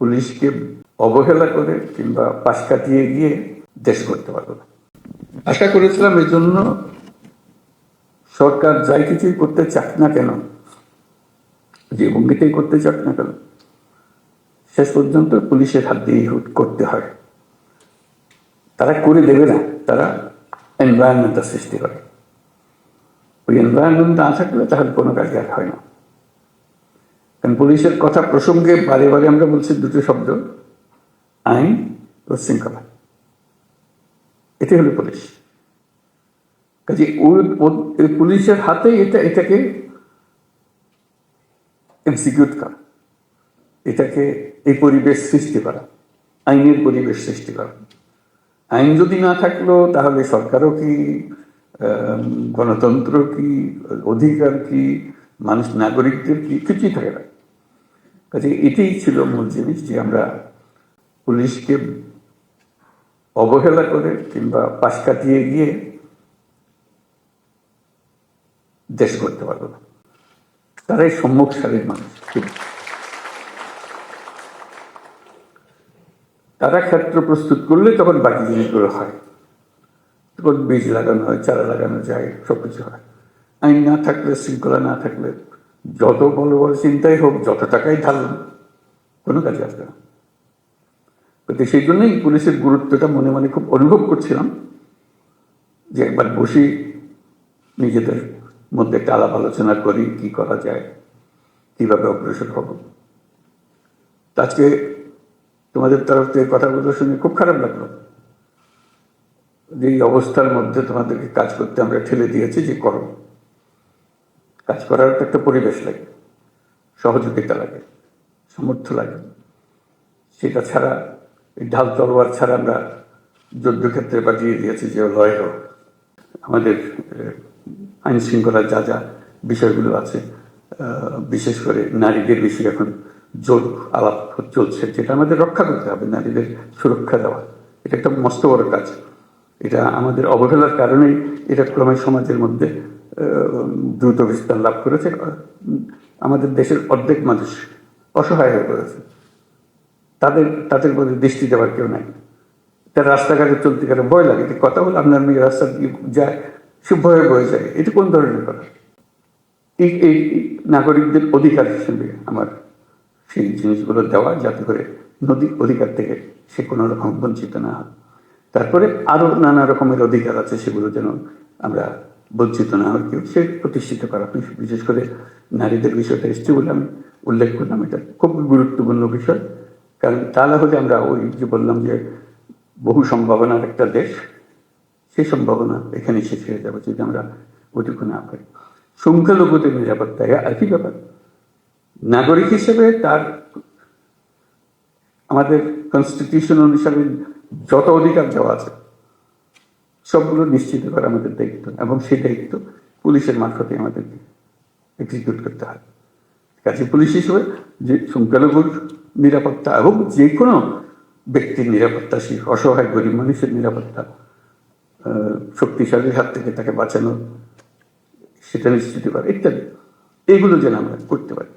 পুলিশকে অবহেলা করে কিংবা পাশ কাটিয়ে গিয়ে দেশ করতে পারব না। আশা করেছিলাম এই জন্য সরকার যাই কিছুই করতে চাক না কেন, যে ভঙ্গিতেই করতে চাক না কেন, শেষ পর্যন্ত পুলিশের হাত দিয়ে করতে হয়। তারা করে দেবে না, তারা এনভায়রনমেন্টটা সৃষ্টি করে। ওই এনভায়রনমেন্ট না থাকলে তাহলে কোনো কাজ আর হয় না। কারণ পুলিশের কথা প্রসঙ্গে বারে বারে আমরা বলছি দুটো শব্দ, আইন ও শৃঙ্খলা। এটাই হলো পুলিশ। কাজে ওই- পুলিশের হাতে এটা, এটাকে এক্সিকিউট করা। এটাকে এই পরিবেশ সৃষ্টি করা, আইনের পরিবেশ সৃষ্টি করা। আইন যদি না থাকল, তাহলে সরকারও কি গণতন্ত্র কি, অধিকার কি, মানুষ, নাগরিকদের কি কিছুই থাকে না। কাজে এটাই ছিল মূল জিনিস যে আমরা পুলিশকে অবহেলা করে কিংবা পাশ কাটিয়ে গিয়ে দেশ করতে পারব না। তারাই সম্মুখ সারির মানুষ। তারা ক্ষেত্র প্রস্তুত করলে তখন বাকি জিনিসগুলো হয়। তখন বীজ লাগানো হয়, চারা লাগানো যায়, সবকিছু হয়। আইন না থাকলে, শৃঙ্খলা না থাকলে যত বড় চিন্তাই হোক, যত টাকাই ঢালুন কোনো কাজে আসবে না। কিন্তু সেই জন্যই পুলিশের গুরুত্বটা মনে মনে খুব অনুভব করছিলাম যে একবার বসি, নিজেদের মধ্যে একটা আলাপ আলোচনা করি, কি করা যায়, কীভাবে অগ্রসর হব। আজকে তোমাদের তরফ থেকে কথাগুলো শুনে খুব খারাপ লাগল। যে অবস্থার মধ্যে তোমাদেরকে কাজ করতে আমরা ঠেলে দিয়েছি, যে করো। কাজ করার একটা পরিবেশ লাগে, সহযোগিতা লাগে, সামর্থ্য লাগে। সেটা ছাড়া, এই ঢাল তলোয়ার ছাড়া আমরা যুদ্ধক্ষেত্রে পাঠিয়ে দিয়েছি যে লয় হোক। আমাদের আইন শৃঙ্খলার যা যা বিষয়গুলো আছে বিশেষ করে নারীদের বিষয়ে এখন জোর আলাপ চলছে, যেটা আমাদের রক্ষা করতে হবে, নারীদের সুরক্ষা দেওয়া। এটা একটা মস্ত বড় কাজ। এটা আমাদের অবহেলার কারণেই এটা ক্রমে সমাজের মধ্যে দ্রুত বিস্তার লাভ করেছে। আমাদের দেশের অর্ধেক মানুষ অসহায় হয়ে পড়েছে। তাদের তাদের প্রতি দৃষ্টি দেওয়ার কেউ নাই। তার রাস্তাঘাটে চলতে গেলে ভয় লাগে। যে কথা বলে, আপনার মেয়ে রাস্তা দিয়ে যায়, সে ভয়ে বয়ে যায়। এটা কোন ধরনের কথা? এই এই নাগরিকদের অধিকার হিসেবে আমার সেই জিনিসগুলো দেওয়া, যাতে করে নদী অধিকার থেকে সে কোনো রকম বঞ্চিত না হয়। তারপরে আরও নানা রকমের অধিকার আছে, সেগুলো যেন আমরা বঞ্চিত না হয় কেউ, সে প্রতিষ্ঠিত করা বিশেষ করে নারীদের বিষয়টা এসছে বলে আমি উল্লেখ করলাম। এটা খুব গুরুত্বপূর্ণ বিষয়। কারণ তা না হলে আমরা ওই যে বললাম যে বহু সম্ভাবনার একটা দেশ, সেই সম্ভাবনা এখানে শেষ হয়ে যাবে যদি আমরা ওইটুকু না পারি। সংখ্যালঘুদের নিরাপত্তা একই ব্যাপার। নাগরিক হিসেবে তার আমাদের কনস্টিটিউশন অনুসারে যত অধিকার দেওয়া আছে সবগুলো নিশ্চিত করা আমাদের দায়িত্ব এবং সেই দায়িত্ব পুলিশের মারফতে আমাদেরকে এক্সিকিউট করতে হয়। কাজে পুলিশ হিসেবে যে সংখ্যালঘুর নিরাপত্তা এবং যে কোনো ব্যক্তির নিরাপত্তা সেই অসহায় গরিব মানুষের নিরাপত্তা শক্তিশালীর হাত থেকে তাকে বাঁচানো, সেটা নিশ্চিত করা ইত্যাদি। এইগুলো যেন আমরা করতে পারি।